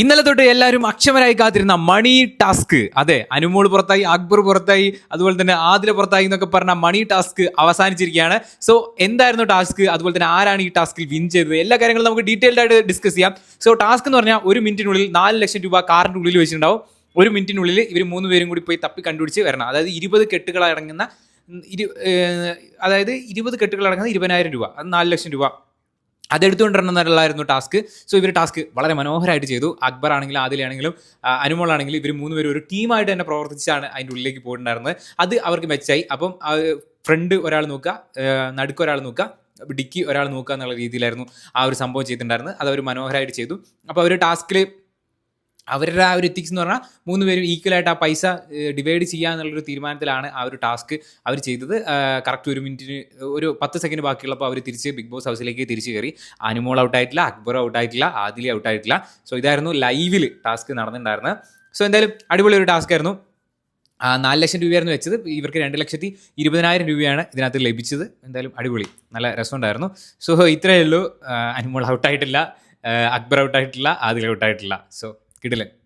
ഇന്നലെ തൊട്ട് എല്ലാവരും അക്ഷമരായി കാത്തിരുന്ന മണി ടാസ്ക്. അതെ അനുമോൾ പുറത്തായി അക്ബർ പുറത്തായി അതുപോലെ തന്നെ ആദില പുറത്തായി എന്നൊക്കെ പറഞ്ഞ മണി ടാസ്ക് അവസാനിച്ചിരിക്കുകയാണ്. സോ എന്തായിരുന്നു ടാസ്ക്? അതുപോലെ തന്നെ ആരാണ് ഈ ടാസ്കിൽ വിൻ ചെയ്തത്? എല്ലാ കാര്യങ്ങളും നമുക്ക് ഡീറ്റെയിൽഡ് ആയിട്ട് ഡിസ്കസ് ചെയ്യാം. സോ ടാസ്ക് എന്ന് പറഞ്ഞാൽ ഒരു മിനിറ്റിനുള്ളിൽ നാല് ലക്ഷം രൂപ കാറിന്റെ ഉള്ളിൽ വെച്ചിട്ടുണ്ടാവും. ഒരു മിനിറ്റിനുള്ളിൽ ഇവർ മൂന്ന് പേരും കൂടി പോയി തപ്പി കണ്ടുപിടിച്ച് വരണം. അതായത് ഇരുപത് കെട്ടുകൾ അടങ്ങുന്ന ഇരു അതായത് ഇരുപത് കെട്ടുകൾ അടങ്ങുന്ന ഇരുപതിനായിരം രൂപ. അത് നാല് ലക്ഷം രൂപ. അതെടുത്തുകൊണ്ടിരണം എന്നുള്ളതായിരുന്നു ടാസ്ക് സോ ഇവർ ടാസ്ക് വളരെ മനോഹരമായിട്ട് ചെയ്തു. അക്ബർ ആണെങ്കിലും ആദിലാണെങ്കിലും അനുമോൾ ആണെങ്കിലും ഇവർ മൂന്ന് പേരും ഒരു ടീമായിട്ട് തന്നെ പ്രവർത്തിച്ചാണ് അതിന്റെ ഉള്ളിലേക്ക് പോയിട്ടുണ്ടായിരുന്നത്. അത് അവർക്ക് മെച്ചായി. അപ്പം ഫ്രണ്ട് ഒരാൾ നോക്കുക നടുക്ക് ഒരാൾ നോക്കുക ഡിക്കി ഒരാൾ നോക്കുക എന്നുള്ള രീതിയിലായിരുന്നു ആ ഒരു സംഭവം ചെയ്തിട്ടുണ്ടായിരുന്നത്. അത് അവർ മനോഹരമായിട്ട് ചെയ്തു. അപ്പോൾ അവർ ടാസ്കിൽ അവരുടെ ആ ഒരു എത്തിക്സ് എന്ന് പറഞ്ഞാൽ മൂന്ന് പേരും ഈക്വലായിട്ട് ആ പൈസ ഡിവൈഡ് ചെയ്യുക എന്നുള്ളൊരു തീരുമാനത്തിലാണ് ആ ഒരു ടാസ്ക് അവർ ചെയ്തത്. കറക്റ്റ് ഒരു മിനിറ്റിന് ഒരു പത്ത് സെക്കൻഡ് ബാക്കിയുള്ളപ്പോൾ അവർ തിരിച്ച് ബിഗ് ബോസ് ഹൗസിലേക്ക് തിരിച്ചു കയറി. അനുമോൾ ഔട്ടായിട്ടില്ല അക്ബർ ഔട്ടായിട്ടില്ല ആദിലി ഔട്ടായിട്ടില്ല സോ ഇതായിരുന്നു ലൈവിൽ ടാസ്ക് നടന്നിട്ടുണ്ടായിരുന്നത് സോ എന്തായാലും അടിപൊളി ഒരു ടാസ്ക് ആയിരുന്നു. നാല് ലക്ഷം രൂപയായിരുന്നു വെച്ചത്. ഇവർക്ക് രണ്ട് ലക്ഷത്തി ഇരുപതിനായിരം രൂപയാണ് ഇതിനകത്ത് ലഭിച്ചത്. എന്തായാലും അടിപൊളി നല്ല രസമുണ്ടായിരുന്നു. സോ ഇത്രയേ ഉള്ളൂ. അനുമോൾ ഔട്ടായിട്ടില്ല അക്ബർ ഔട്ടായിട്ടില്ല ആദിൽ ഔട്ടായിട്ടില്ല സോ കിടിലൻ.